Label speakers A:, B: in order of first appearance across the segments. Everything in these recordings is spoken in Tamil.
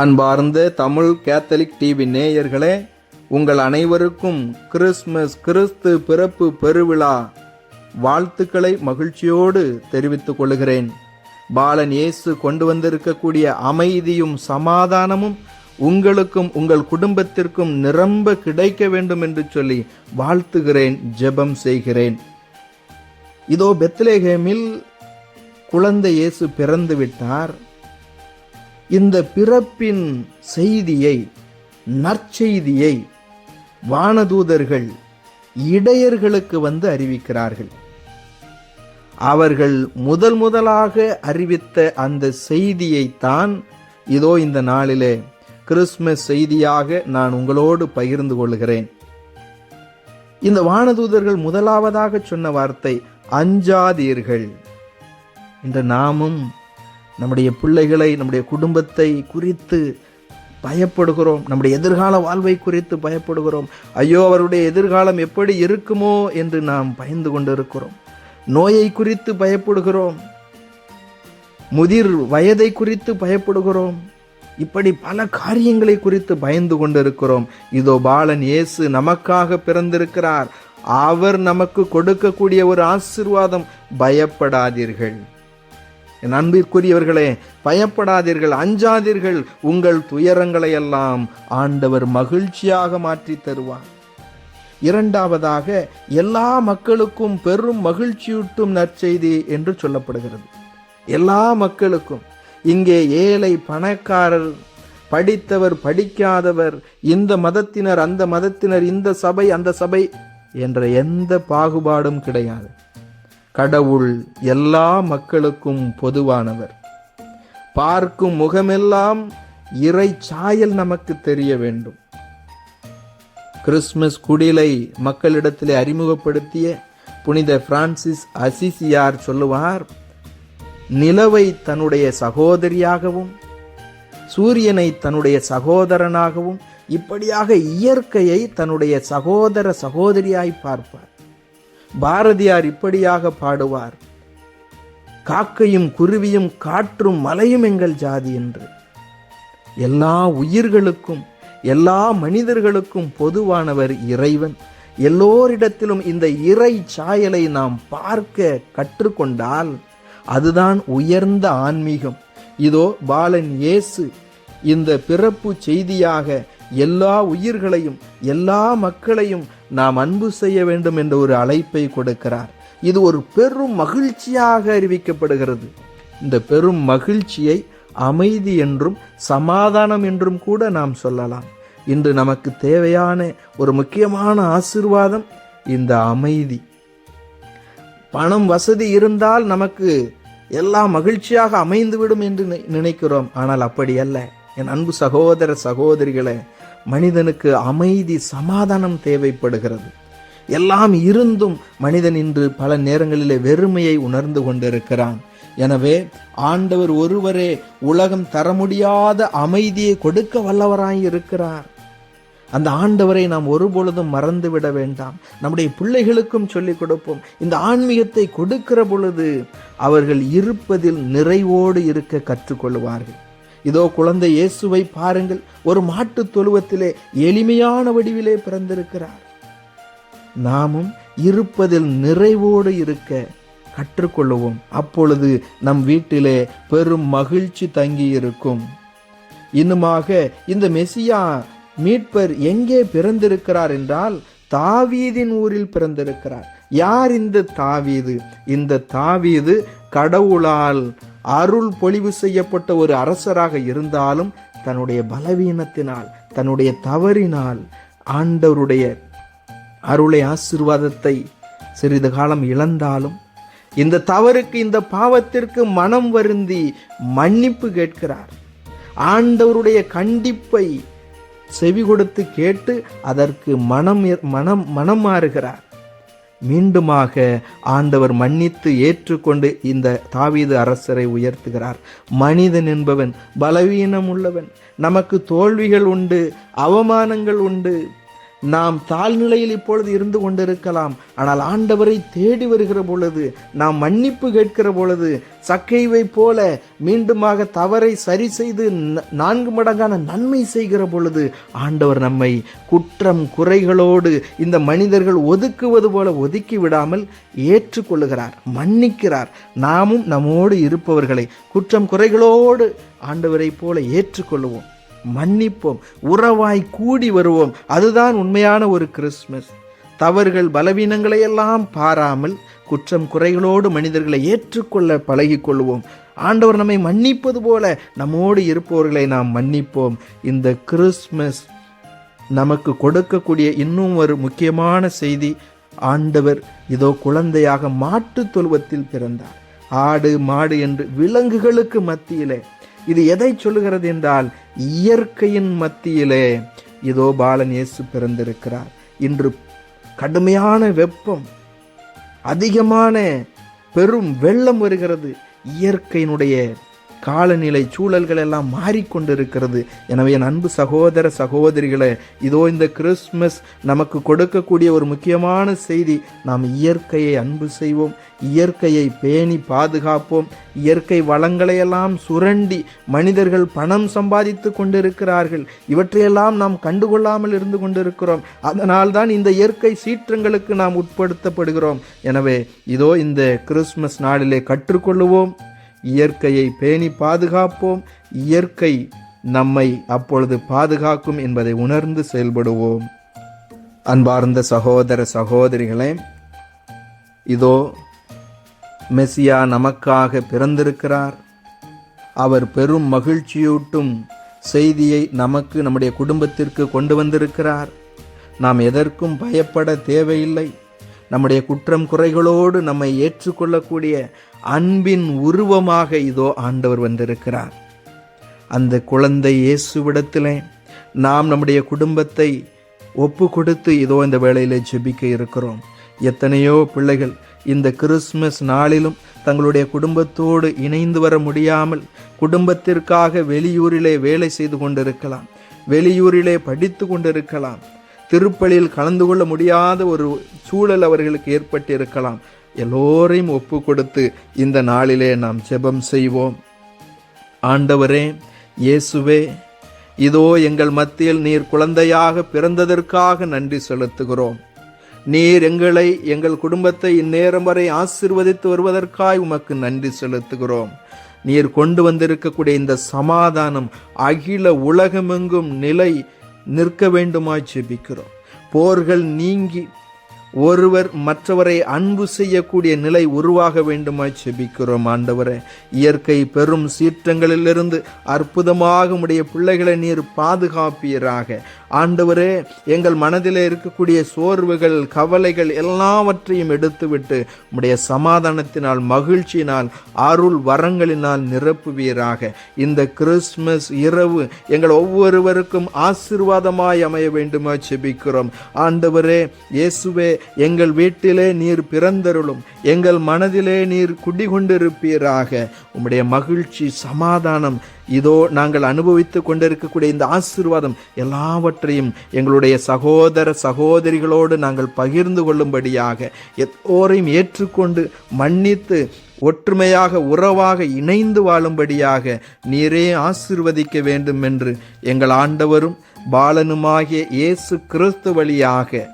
A: அன்பார்ந்த தமிழ் கேத்தலிக் டிவி நேயர்களே உங்கள் அனைவருக்கும் கிறிஸ்மஸ் கிறிஸ்து பிறப்பு பெருவிழா வாழ்த்துக்களை மகிழ்ச்சியோடு தெரிவித்துக் கொள்கிறேன். பாலன் இயேசு கொண்டு வந்திருக்கக்கூடிய அமைதியும் சமாதானமும் உங்களுக்கும் உங்கள் குடும்பத்திற்கும் நிரம்ப கிடைக்க வேண்டும் என்று சொல்லி வாழ்த்துகிறேன் ஜெபம் செய்கிறேன். இதோ பெத்லேஹேமில் குழந்தை இயேசு பிறந்து விட்டார். இந்த பிறப்பின் செய்தியை நற்செய்தியை வானதூதர்கள் இடையர்களுக்கு வந்து அறிவிக்கிறார்கள். அவர்கள் முதல் முதலாக அறிவித்த அந்த செய்தியைத்தான் இதோ இந்த நாளிலே கிறிஸ்மஸ் செய்தியாக நான் உங்களோடு பகிர்ந்து கொள்கிறேன். இந்த வானதூதர்கள் முதலாவதாக சொன்ன வார்த்தை அஞ்சாதீர்கள். இன்று நாமும் நம்முடைய பிள்ளைகளை நம்முடைய குடும்பத்தை குறித்து பயப்படுகிறோம். நம்முடைய எதிர்கால வாழ்வை குறித்து பயப்படுகிறோம். ஐயோ அவருடைய எதிர்காலம் எப்படி இருக்குமோ என்று நாம் பயந்து கொண்டிருக்கிறோம். நோயை குறித்து பயப்படுகிறோம். முதிர் வயதை குறித்து பயப்படுகிறோம். இப்படி பல காரியங்களை குறித்து பயந்து கொண்டிருக்கிறோம். இதோ பாலன் இயேசு நமக்காக பிறந்திருக்கிறார். அவர் நமக்கு கொடுக்கக்கூடிய ஒரு ஆசிர்வாதம். பயப்படாதீர்கள். என் அன்பிற்குரியவர்களே பயப்படாதீர்கள் அஞ்சாதீர்கள். உங்கள் துயரங்களை எல்லாம் ஆண்டவர் மகிழ்ச்சியாக மாற்றி தருவார். இரண்டாவதாக எல்லா மக்களுக்கும் பெரும் மகிழ்ச்சியூட்டும் நற்செய்தி என்று சொல்லப்படுகிறது. எல்லா மக்களுக்கும். இங்கே ஏழை பணக்காரர் படித்தவர் படிக்காதவர் இந்த மதத்தினர் அந்த மதத்தினர் இந்த சபை அந்த சபை என்ற எந்த பாகுபாடும் கிடையாது. கடவுள் எல்லா மக்களுக்கும் பொதுவானவர். பார்க்கும் முகமெல்லாம் இறை சாயல் நமக்கு தெரிய வேண்டும். கிறிஸ்துமஸ் குடிலை மக்களிடத்திலே அறிமுகப்படுத்திய புனித பிரான்சிஸ் அசிசியார் சொல்லுவார் நிலவை தன்னுடைய சகோதரியாகவும் சூரியனை தன்னுடைய சகோதரனாகவும் இப்படியாக இயற்கையை தன்னுடைய சகோதர சகோதரியாய் பார்ப்பார். பாரதியார் இப்படியாக பாடுவார். காக்கையும் குருவியும் காற்றும் மலையும் எங்கள் ஜாதி என்று. எல்லா உயிர்களுக்கும் எல்லா மனிதர்களுக்கும் பொதுவானவர் இறைவன். எல்லோரிடத்திலும் இந்த இறை சாயலை நாம் பார்க்க கற்றுக்கொண்டால் அதுதான் உயர்ந்த ஆன்மீகம். இதோ பாலன் இயேசு இந்த பிறப்பு செய்தியாக எல்லா உயிர்களையும் எல்லா மக்களையும் நாம் அன்பு செய்ய வேண்டும் என்ற ஒரு அழைப்பை கொடுக்கிறார். இது ஒரு பெரும் மகிழ்ச்சியாக அறிவிக்கப்படுகிறது. இந்த பெரும் மகிழ்ச்சியை அமைதி என்றும் சமாதானம் என்றும் கூட நாம் சொல்லலாம். இன்று நமக்கு தேவையான ஒரு முக்கியமான ஆசிர்வாதம் இந்த அமைதி. பணம் வசதி இருந்தால் நமக்கு எல்லாம் மகிழ்ச்சியாக அமைந்துவிடும் என்று நி- நினைக்கிறோம். ஆனால் அப்படி அல்ல. என் அன்பு சகோதர சகோதரிகளை மனிதனுக்கு அமைதி சமாதானம் தேவைப்படுகிறது. எல்லாம் இருந்தும் மனிதன் இன்று பல நேரங்களிலே வெறுமையை உணர்ந்து கொண்டிருக்கிறான். எனவே ஆண்டவர் ஒருவரே உலகம் தர முடியாத அமைதியை கொடுக்க வல்லவராய் இருக்கிறார். அந்த ஆண்டவரை நாம் ஒருபொழுதும் மறந்து விட வேண்டாம். நம்முடைய பிள்ளைகளுக்கும் சொல்லிக் கொடுப்போம். இந்த ஆன்மீகத்தை கொடுக்கிற பொழுது அவர்கள் இருப்பதில் நிறைவோடு இருக்க கற்றுக்கொள்வார்கள். இதோ குழந்தை இயேசுவை பாருங்கள். ஒரு மாட்டுத் தொழுவத்திலே எளிமையான வடிவிலே பிறந்திருக்கிறார். நாமும் இருப்பதில் நிறைவோடு இருக்க கற்றுக்கொள்ளுவோம். அப்பொழுது நம் வீட்டிலே பெரும் மகிழ்ச்சி தங்கி இருக்கும் இன்னுமாக இந்த மெசியா மீட்பர் எங்கே பிறந்திருக்கிறார் என்றால் தாவீதின் ஊரில் பிறந்திருக்கிறார். யார் இந்த தாவீது? இந்த தாவீது கடவுளால் அருள் பொழிவு செய்யப்பட்ட ஒரு அரசராக இருந்தாலும் தன்னுடைய பலவீனத்தினால் தன்னுடைய தவறினால் ஆண்டவருடைய அருளை ஆசிர்வாதத்தை சிறிது காலம் இழந்தாலும் இந்த தவறுக்கு இந்த பாவத்திற்கு மனம் வருந்தி மன்னிப்பு கேட்கிறார். ஆண்டவருடைய கண்டிப்பை செவி கொடுத்து கேட்டு அதற்கு மனம் மனம் மனம் மாறுகிறார். மீண்டுமாக ஆண்டவர் மன்னித்து ஏற்றுக்கொண்டு இந்த தாவீது அரசரை உயர்த்துகிறார். மனிதன் என்பவன் பலவீனம் உள்ளவன் நமக்கு தோல்விகள் உண்டு அவமானங்கள் உண்டு. நாம் தாழ்நிலையில் இப்பொழுது இருந்து கொண்டிருக்கலாம். ஆனால் ஆண்டவரை தேடி வருகிற பொழுது நாம் மன்னிப்பு கேட்கிற பொழுது சக்கைவை போல மீண்டுமாக தவறை சரி செய்து நான்கு மடங்கான நன்மை செய்கிற பொழுது ஆண்டவர் நம்மை குற்றம் குறைகளோடு இந்த மனிதர்கள் ஒதுக்குவது போல ஒதுக்கி விடாமல் ஏற்றுக்கொள்ளுகிறார் மன்னிக்கிறார். நாமும் நம்மோடு இருப்பவர்களை குற்றம் குறைகளோடு ஆண்டவரை போல ஏற்றுக்கொள்வோம் மன்னிப்போம் உறவாய் கூடி வருவோம். அதுதான் உண்மையான ஒரு கிறிஸ்மஸ் தவறுகள் பலவீனங்களை எல்லாம் பாராமல் குற்றம் குறைகளோடு மனிதர்களை ஏற்றுக்கொள்ள பழகிக்கொள்வோம். ஆண்டவர் நம்மை மன்னிப்பது போல நம்மோடு இருப்பவர்களை நாம் மன்னிப்போம். இந்த கிறிஸ்மஸ் நமக்கு கொடுக்கக்கூடிய இன்னும் ஒரு முக்கியமான செய்தி ஆண்டவர் இதோ குழந்தையாக மாட்டுத் தொழுவத்தில் பிறந்தார். ஆடு மாடு என்று விலங்குகளுக்கு மத்தியிலே இது எதை சொல்லுகிறது என்றால் இயற்கையின் மத்தியிலே இதோ பாலன் இயேசு பிறந்திருக்கிறார். இன்று கடுமையான வெப்பம் அதிகமான பெரும் வெள்ளம் வருகிறது. இயற்கையினுடைய காலநிலை சூழல்கள் எல்லாம் மாறிக்கொண்டிருக்கிறது. எனவே என் அன்பு சகோதர சகோதரிகளே இதோ இந்த கிறிஸ்மஸ் நமக்கு கொடுக்கக்கூடிய ஒரு முக்கியமான செய்தி. நாம் இயற்கையை அன்பு செய்வோம் இயற்கையை பேணி பாதுகாப்போம் இயற்கை வளங்களை எல்லாம் சுரண்டி மனிதர்கள் பணம் சம்பாதித்து கொண்டிருக்கிறார்கள். இவற்றையெல்லாம் நாம் கண்டுகொள்ளாமல் இருந்து கொண்டிருக்கிறோம். அதனால் தான் இந்த இயற்கை சீற்றங்களுக்கு நாம் உட்படுத்தப்படுகிறோம். எனவே இதோ இந்த கிறிஸ்மஸ் நாளிலே கற்றுக்கொள்ளுவோம். இயற்கையை பேணி பாதுகாப்போம். இயற்கை நம்மை அப்பொழுது பாதுகாக்கும் என்பதை உணர்ந்து செயல்படுவோம். அன்பார்ந்த சகோதர சகோதரிகளே இதோ மெஸ்ஸியா நமக்காக பிறந்திருக்கிறார். அவர் பெரும் மகிழ்ச்சியூட்டும் செய்தியை நமக்கு நம்முடைய குடும்பத்திற்கு கொண்டு வந்திருக்கிறார். நாம் எதற்கும் பயப்பட தேவையில்லை. நம்முடைய குற்றம் குறைகளோடு நம்மை ஏற்றுக்கொள்ளக்கூடிய அன்பின் உருவமாக இதோ ஆண்டவர் வந்திருக்கிறார். அந்த குழந்தை இயேசுவிடத்திலே நாம் நம்முடைய குடும்பத்தை ஒப்பு கொடுத்து இதோ இந்த வேளையிலே ஜெபிக்க இருக்கிறோம். எத்தனையோ பிள்ளைகள் இந்த கிறிஸ்மஸ் நாளிலும் தங்களுடைய குடும்பத்தோடு இணைந்து வர முடியாமல் குடும்பத்திற்காக வெளியூரிலே வேலை செய்து கொண்டிருக்கலாம். வெளியூரிலே படித்து கொண்டிருக்கலாம். திருப்பலியில் கலந்து கொள்ள முடியாத ஒரு சூழல் அவர்களுக்கு ஏற்பட்டிருக்கலாம். எல்லோரையும் ஒப்பு கொடுத்து இந்த நாளிலே நாம் ஜெபம் செய்வோம். ஆண்டவரே இயேசுவே இதோ எங்கள் மத்தியில் நீர் குழந்தையாக பிறந்ததற்காக நன்றி செலுத்துகிறோம். நீர் எங்களை எங்கள் குடும்பத்தை இந்நேரம் வரை ஆசிர்வதித்து வருவதற்காய் உமக்கு நன்றி செலுத்துகிறோம். நீர் கொண்டு வந்திருக்கக்கூடிய இந்த சமாதானம் அகில உலகமெங்கும் நிலை நிற்க வேண்டுமாய் ஜெபிக்கிறோம். போர்கள் நீங்கி ஒருவர் மற்றவரை அன்பு செய்யக்கூடிய நிலை உருவாக வேண்டுமாய் செபிக்கிறோம் ஆண்டவரே. இயற்கை பெரும் சீற்றங்களிலிருந்து அற்புதமாக உடைய பிள்ளைகளை நீர் பாதுகாப்பீராக. ஆண்டவரே எங்கள் மனதில் இருக்கக்கூடிய சோர்வுகள் கவலைகள் எல்லாவற்றையும் எடுத்துவிட்டு உடைய சமாதானத்தினால் மகிழ்ச்சியினால் அருள் வரங்களினால் நிரப்புவீராக. இந்த கிறிஸ்மஸ் இரவு எங்கள் ஒவ்வொருவருக்கும் ஆசீர்வாதமாய் அமைய வேண்டுமா செபிக்கிறோம் ஆண்டவரே இயேசுவே எங்கள் வீட்டிலே நீர் பிறந்தருளும் எங்கள் மனதிலே நீர் குடிகொண்டிருப்பீராக. உம்முடைய மகிழ்ச்சி சமாதானம் இதோ நாங்கள் அனுபவித்து கொண்டிருக்கக்கூடிய இந்த ஆசீர்வாதம் எல்லாவற்றையும் எங்களுடைய சகோதர சகோதரிகளோடு நாங்கள் பகிர்ந்து கொள்ளும்படியாக எல்லோரையும் ஏற்றுக்கொண்டு மன்னித்து ஒற்றுமையாக உறவாக இணைந்து வாழும்படியாக நீரே ஆசிர்வதிக்க வேண்டும் என்று எங்கள் ஆண்டவரும் பாலனுமாகிய இயேசு கிறிஸ்து வழியாக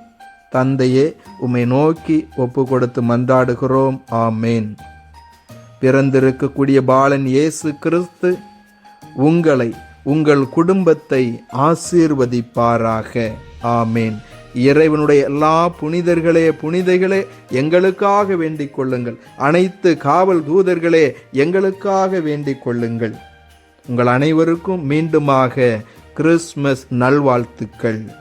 A: தந்தையே உம்மை நோக்கி ஒப்பு கொடுத்து மன்றாடுகிறோம். ஆமேன். பிறந்திருக்கக்கூடிய பாலன் இயேசு கிறிஸ்து உங்களை உங்கள் குடும்பத்தை ஆசீர்வதிப்பாராக. ஆமேன். இறைவனுடைய எல்லா புனிதர்களே புனிதைகளே எங்களுக்காக வேண்டிக் கொள்ளுங்கள். அனைத்து காவல் தூதர்களே எங்களுக்காக வேண்டிக் கொள்ளுங்கள். உங்கள் அனைவருக்கும் மீண்டுமாக கிறிஸ்மஸ் நல்வாழ்த்துக்கள்.